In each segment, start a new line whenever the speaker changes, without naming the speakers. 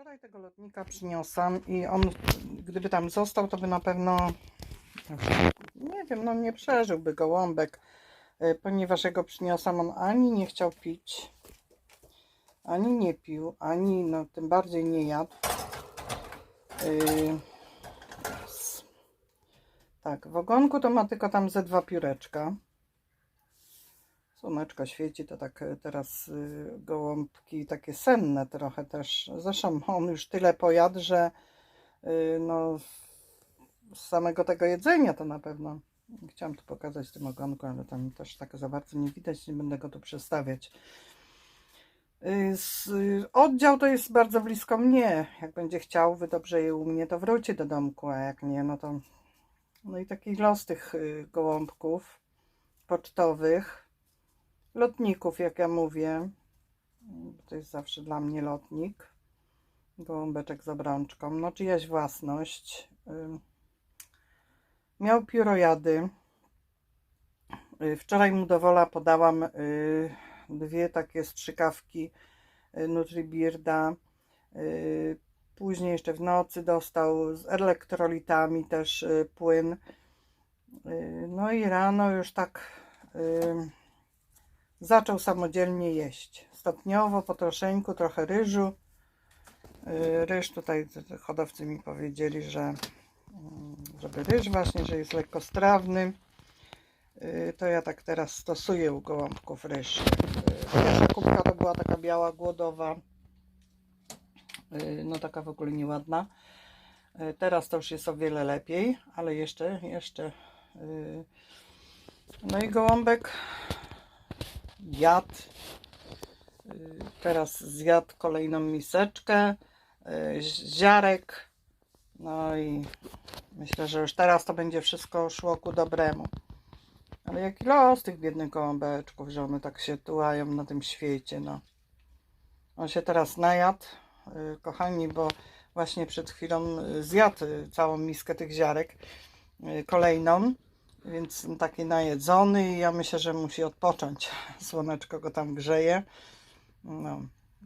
Wczoraj tego lotnika przyniosłam i on, gdyby tam został, to by na pewno, nie wiem, no nie przeżyłby gołąbek, y, ponieważ ja go przyniosłam, on ani nie chciał pić, ani nie pił, ani no tym bardziej nie jadł. Y, s- Tak, w ogonku to ma tylko tam ze dwa pióreczka. Słoneczko świeci, to tak e, teraz y, gołąbki takie senne trochę też. Zresztą on już tyle pojadł, że y, no z samego tego jedzenia to na pewno. Chciałam tu pokazać tym ogonku, ale tam też tak za bardzo nie widać, nie będę go tu przestawiać. Y, Oddział to jest bardzo blisko mnie. Jak będzie chciał dobrze je u mnie, to wróci do domku, a jak nie, no to. No i taki los tych gołąbków pocztowych, lotników, jak ja mówię. To jest zawsze dla mnie lotnik. Gołąbeczek z obrączką. No czyjaś własność. Miał piórojady. Y, Wczoraj mu do wola podałam y, dwie takie strzykawki y, Nutribirda. Później jeszcze w nocy dostał z elektrolitami też płyn. No i rano już tak zaczął samodzielnie jeść. Stopniowo, po troszeczku, trochę ryżu. Y, Ryż tutaj hodowcy mi powiedzieli, że mm, żeby ryż właśnie, że jest lekkostrawny. Y, To ja tak teraz stosuję u gołąbków ryż. Y, Pierwsza kubka to była taka biała, głodowa. No taka w ogóle nieładna. Teraz to już jest o wiele lepiej, ale jeszcze, jeszcze. No i gołąbek jadł. Y, Teraz zjadł kolejną miseczkę y, ziarek. No i myślę, że już teraz to będzie wszystko szło ku dobremu. Ale jaki los tych biednych gołąbeczków, że one tak się tułają na tym świecie, no. On się teraz najadł, y, kochani, bo właśnie przed chwilą zjadł całą miskę tych ziarek, kolejną, więc taki najedzony i ja myślę, że musi odpocząć. Słoneczko go tam grzeje. No,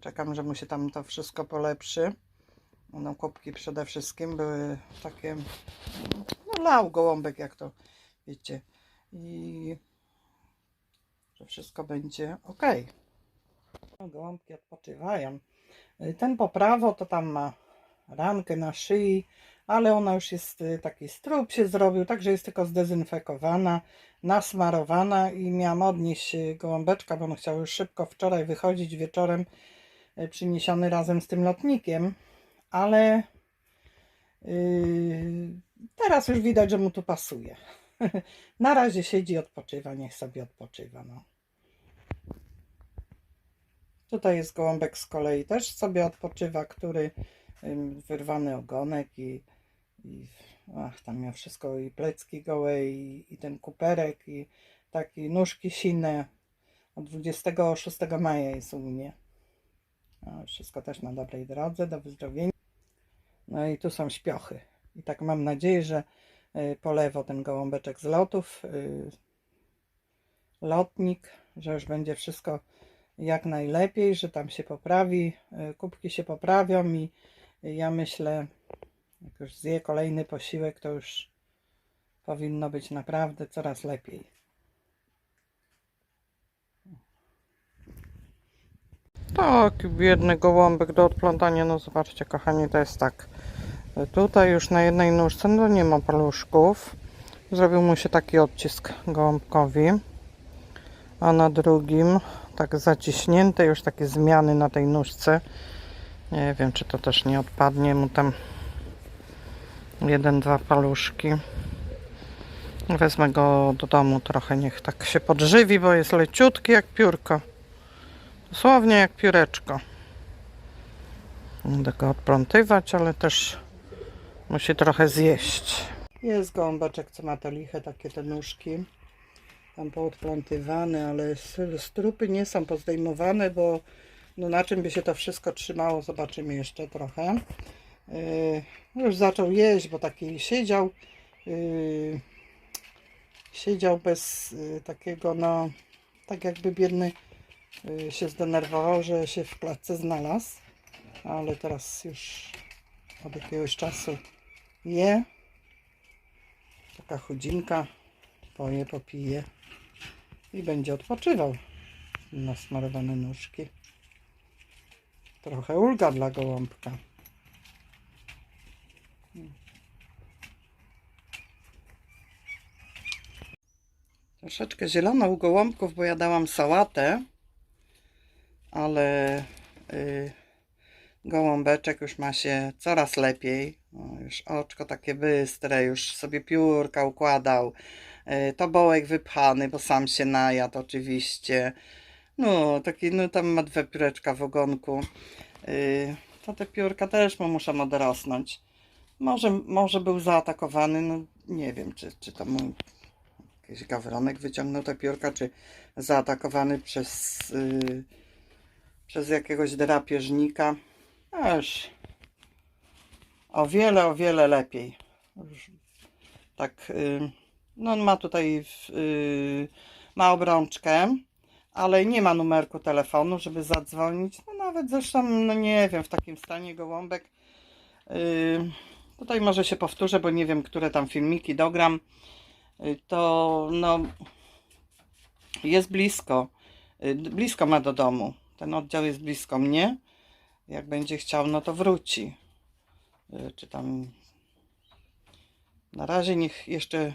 czekam, że mu się tam to wszystko polepszy. No, kubki przede wszystkim były takie, no lał gołąbek, jak to wiecie. I że wszystko będzie ok. Gołąbki odpoczywają. Ten po prawo to tam ma rankę na szyi, ale ona już jest y, taki strób się zrobił, także jest tylko zdezynfekowana, nasmarowana i miałam odnieść y, gołąbeczka, bo on chciał już szybko wczoraj wychodzić wieczorem y, przyniesiony razem z tym lotnikiem, ale yy, teraz już widać, że mu tu pasuje. Na razie siedzi, odpoczywa, niech sobie odpoczywa. No. Tutaj jest gołąbek z kolei też sobie odpoczywa, który wyrwany ogonek i, i ach, tam miał wszystko i plecki gołe i, i ten kuperek i taki nóżki sine. Od 26 maja jest u mnie. A, wszystko też na dobrej drodze, do wyzdrowienia. No i tu są śpiochy. I tak mam nadzieję, że y, po lewo ten gołąbeczek z lotów, y, lotnik, że już będzie wszystko jak najlepiej, że tam się poprawi, y, kubki się poprawią i ja myślę, jak już zje kolejny posiłek, to już powinno być naprawdę coraz lepiej. Taki biedny gołąbek do odplątania. No zobaczcie, kochani, to jest tak. Tutaj już na jednej nóżce no nie ma paluszków. Zrobił mu się taki odcisk gołąbkowi. A na drugim tak zaciśnięte już takie zmiany na tej nóżce. Nie wiem, czy to też nie odpadnie mu tam jeden, dwa paluszki. Wezmę go do domu trochę, niech tak się podżywi, bo jest leciutki jak piórko. Dosłownie jak pióreczko. Będę go odplątywać, ale też musi trochę zjeść. Jest gąbaczek, co ma te liche, takie te nóżki. Tam poodplątywane, ale strupy nie są pozdejmowane, bo no na czym by się to wszystko trzymało, zobaczymy jeszcze trochę. Yy, już zaczął jeść, bo taki siedział. Yy, siedział bez yy, takiego, no, tak jakby biedny y, się zdenerwował, że się w klatce znalazł. ale teraz już od jakiegoś czasu je. Taka chudzinka, poje, popije i będzie odpoczywał na smarowane nóżki. Trochę ulga dla gołąbka. Troszeczkę zielono u gołąbków, bo ja dałam sałatę, ale y, gołąbeczek już ma się coraz lepiej. O, już oczko takie bystre, już sobie piórka układał. Y, tobołek wypchany, bo sam się najadł oczywiście. No, taki, no tam ma dwie pióreczka w ogonku. Y, to te piórka też mu muszą odrosnąć. Może, może był zaatakowany, no nie wiem, czy, czy to mu jakiś gawronek wyciągnął te piórka, czy zaatakowany przez, y, przez jakiegoś drapieżnika. Aż o wiele, o wiele lepiej. Tak, y, no on ma tutaj y, ma obrączkę, ale nie ma numerku telefonu, żeby zadzwonić. No nawet zresztą, no nie wiem, w takim stanie gołąbek. y, tutaj może się powtórzę, bo nie wiem, które tam filmiki dogram. Y, to no jest blisko. Y, Blisko ma do domu. Ten oddział jest blisko mnie. Jak będzie chciał, no to wróci. Y, Czy tam. Na razie niech jeszcze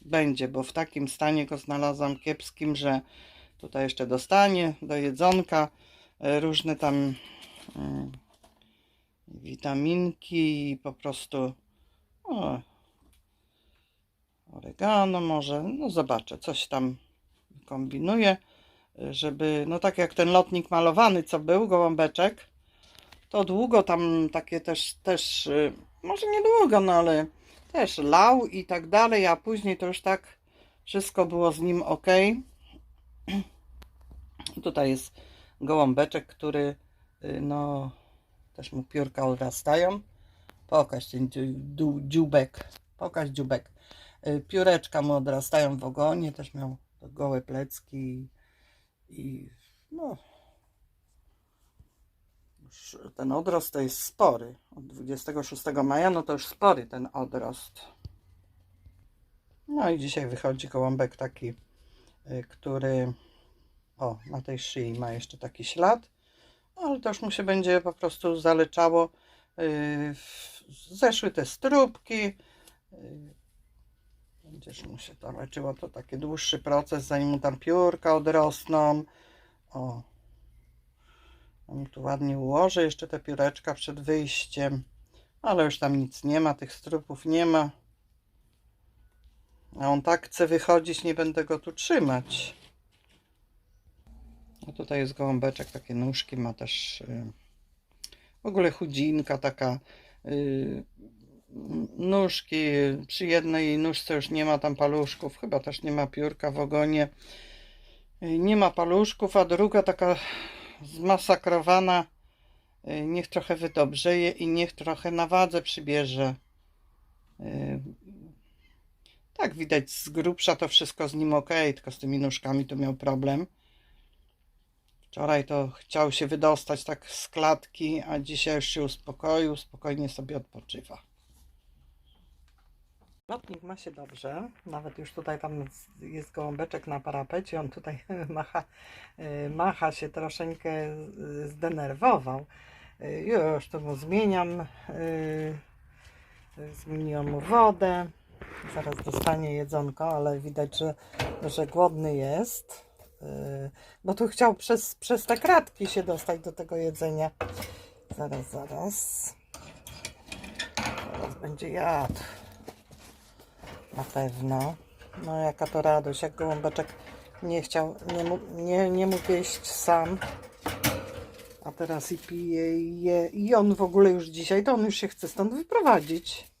będzie, bo w takim stanie go znalazłam kiepskim, że tutaj jeszcze dostanie do jedzonka y, różne tam y, witaminki i po prostu o, oregano może, no zobaczę, coś tam kombinuję, żeby, no tak jak ten lotnik malowany, co był, gołąbeczek, to długo tam takie też, też, y, może nie długo, no ale też lał i tak dalej, a później to już tak wszystko było z nim ok. Tutaj jest gołąbeczek, który, y, no, też mu piórka odrastają. Pokaż ten dziubek, pokaż dziubek. Y, Pióreczka mu odrastają w ogonie, też miał gołe plecki i, i no ten odrost to jest spory. Od 26 maja, no to już spory ten odrost. No i dzisiaj wychodzi gołąbek taki, który o, na tej szyi ma jeszcze taki ślad, ale to już mu się będzie po prostu zaleczało. y, Zeszły te stróbki, y, Będziesz mu się to leczyło, to taki dłuższy proces, zanim mu tam piórka odrosną. O. On tu ładnie ułożę jeszcze te pióreczka przed wyjściem. Ale już tam nic nie ma, tych strupów nie ma. A on tak chce wychodzić, nie będę go tu trzymać. A tutaj jest gołąbeczek, takie nóżki ma też. y, W ogóle chudzinka taka. y, nóżki. Przy jednej nóżce już nie ma tam paluszków, chyba też nie ma piórka w ogonie. Y, Nie ma paluszków, a druga taka zmasakrowana. y, Niech trochę wydobrzeje i niech trochę na wadze przybierze. Y, Tak, widać z grubsza to wszystko z nim ok, tylko z tymi nóżkami to miał problem. Wczoraj to chciał się wydostać tak z klatki, a dzisiaj już się uspokoił, spokojnie sobie odpoczywa. Lotnik ma się dobrze, nawet już tutaj tam jest gołąbeczek na parapecie, on tutaj macha, y, macha się troszeczkę y, zdenerwował. Y, Już to mu zmieniam, zmieniłam mu wodę, zaraz dostanie jedzonko, ale widać, że, że głodny jest, y, bo tu chciał przez, przez te kratki się dostać do tego jedzenia. Zaraz, zaraz. Zaraz będzie jadł. Na pewno. No jaka to radość, jak gołąbeczek nie chciał, nie nie, nie mógł jeść sam. A teraz i pije i je. I on w ogóle już dzisiaj, to on już się chce stąd wyprowadzić.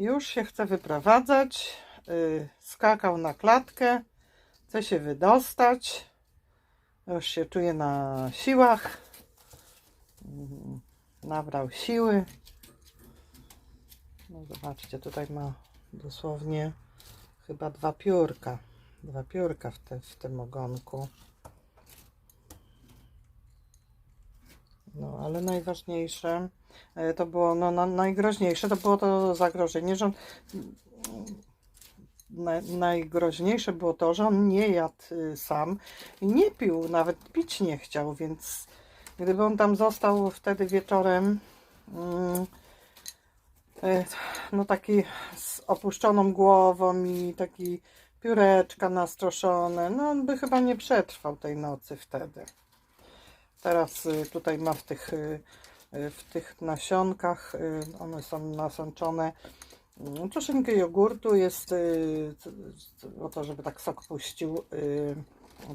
Już się chce wyprowadzać. Yy, skakał na klatkę. Chce się wydostać. Już się czuje na siłach. Mm, Nabrał siły. No zobaczcie, tutaj ma dosłownie chyba dwa piórka. Dwa piórka w, te, w tym ogonku. No, ale najważniejsze e, to było, no, na, najgroźniejsze to było to zagrożenie, że on, na, najgroźniejsze było to, że on nie jadł y, sam i nie pił, nawet pić nie chciał, więc gdyby on tam został wtedy wieczorem, mm, e, no taki z opuszczoną głową i taki pióreczka nastroszone, no on by chyba nie przetrwał tej nocy wtedy. Teraz y, tutaj ma w tych, y, y, w tych nasionkach, one są nasączone mm, troszeczkę jogurtu, jest o to, żeby tak sok puścił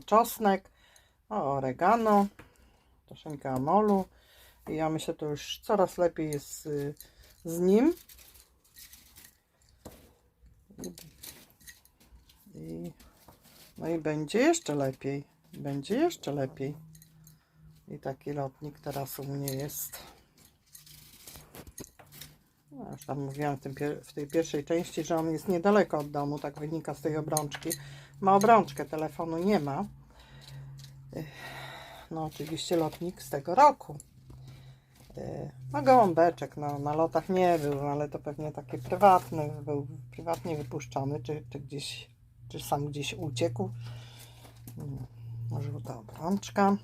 czosnek, oregano, troszeczkę amolu ja myślę, to już coraz lepiej jest z nim. I, no i będzie jeszcze lepiej, będzie jeszcze lepiej. I taki lotnik teraz u mnie jest. No, już tam mówiłam w, tym w tej pierwszej części, że on jest niedaleko od domu, tak wynika z tej obrączki. Ma obrączkę, telefonu nie ma. No oczywiście lotnik z tego roku. No gołąbeczek, no na lotach nie był, ale to pewnie taki prywatny, był prywatnie wypuszczony, czy, czy gdzieś, czy sam gdzieś uciekł. Mm, Żółta obrączka.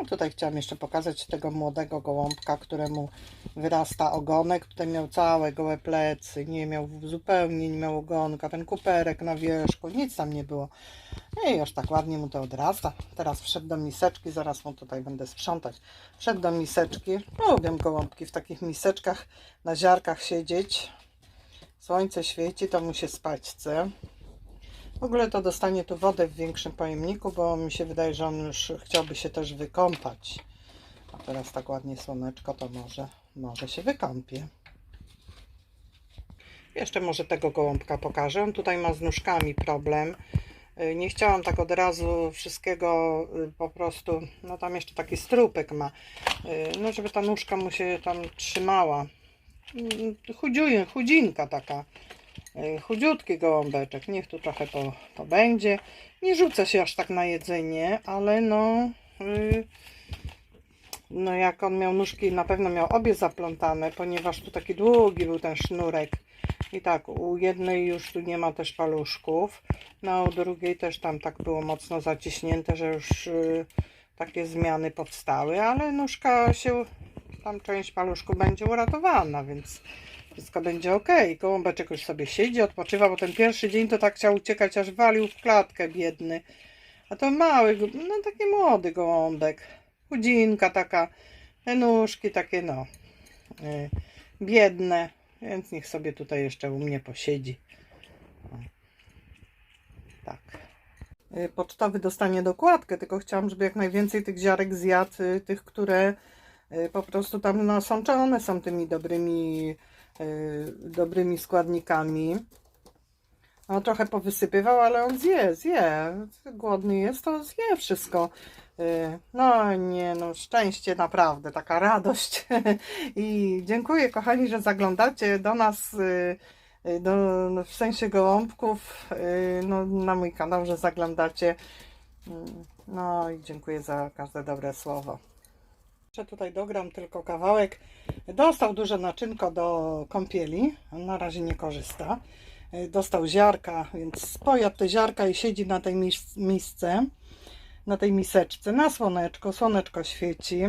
No tutaj chciałam jeszcze pokazać tego młodego gołąbka, któremu wyrasta ogonek. Tutaj miał całe gołe plecy, nie miał zupełnie nie miał ogonka, ten kuperek na wierzchu, nic tam nie było. I już tak ładnie mu to odrasta. Teraz wszedł do miseczki, zaraz mu tutaj będę sprzątać. Wszedł do miseczki. Lubię gołąbki w takich miseczkach, na ziarkach siedzieć. Słońce świeci, to mu się spać chce. W ogóle to dostanie tu wodę w większym pojemniku, bo mi się wydaje, że on już chciałby się też wykąpać. A teraz tak ładnie słoneczko, to może, może się wykąpie. Jeszcze może tego gołąbka pokażę. On tutaj ma z nóżkami problem. Y, Nie chciałam tak od razu wszystkiego y, po prostu, no tam jeszcze taki strupek ma, Y, no żeby ta nóżka mu się tam trzymała. Mm, Chudziuj, chudzinka taka. Y, chudziutki gołąbeczek, niech tu trochę to, będzie. Nie rzuca się aż tak na jedzenie, ale no, y, no jak on miał nóżki, na pewno miał obie zaplątane, ponieważ tu taki długi był ten sznurek. I tak, u jednej już tu nie ma też paluszków, no u drugiej też tam tak było mocno zaciśnięte, że już y, takie zmiany powstały, ale nóżka się, tam część paluszku będzie uratowana, więc wszystko będzie ok. Gołąbeczek już sobie siedzi, odpoczywa, bo ten pierwszy dzień to tak chciał uciekać, aż walił w klatkę, biedny. A to mały, no taki młody gołąbek. Chudzinka taka, nóżki takie no, y, biedne, więc niech sobie tutaj jeszcze u mnie posiedzi. Tak. Y, Pocztowy dostanie dokładkę, tylko chciałam, żeby jak najwięcej tych ziarek zjadł, y, tych, które y, po prostu tam nasączone są tymi dobrymi, dobrymi składnikami. No trochę powysypywał, ale on zje, zje. Głodny jest, to zje wszystko. Y, No nie, no szczęście naprawdę, taka radość. I dziękuję kochani, że zaglądacie do nas, y, y, do, no, w sensie gołąbków, y, no, na mój kanał, że zaglądacie. Mm, No i dziękuję za każde dobre słowo. Jeszcze tutaj dogram tylko kawałek. Dostał duże naczynko do kąpieli, na razie nie korzysta. Dostał ziarka, więc pojadł te ziarka i siedzi na tej mis- misce, na tej miseczce, na słoneczko, słoneczko świeci.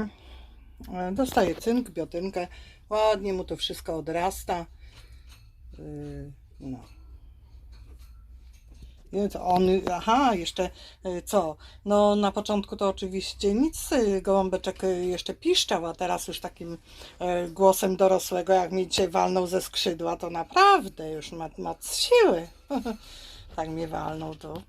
Dostaje cynk, biotynkę, ładnie mu to wszystko odrasta. Y, No. Więc on, aha, jeszcze y, co? No na początku to oczywiście nic, y, gołąbeczek y, jeszcze piszczał, a teraz już takim głosem dorosłego, jak mi dzisiaj walnął ze skrzydła, to naprawdę już ma, ma siły. tak mnie walnął, to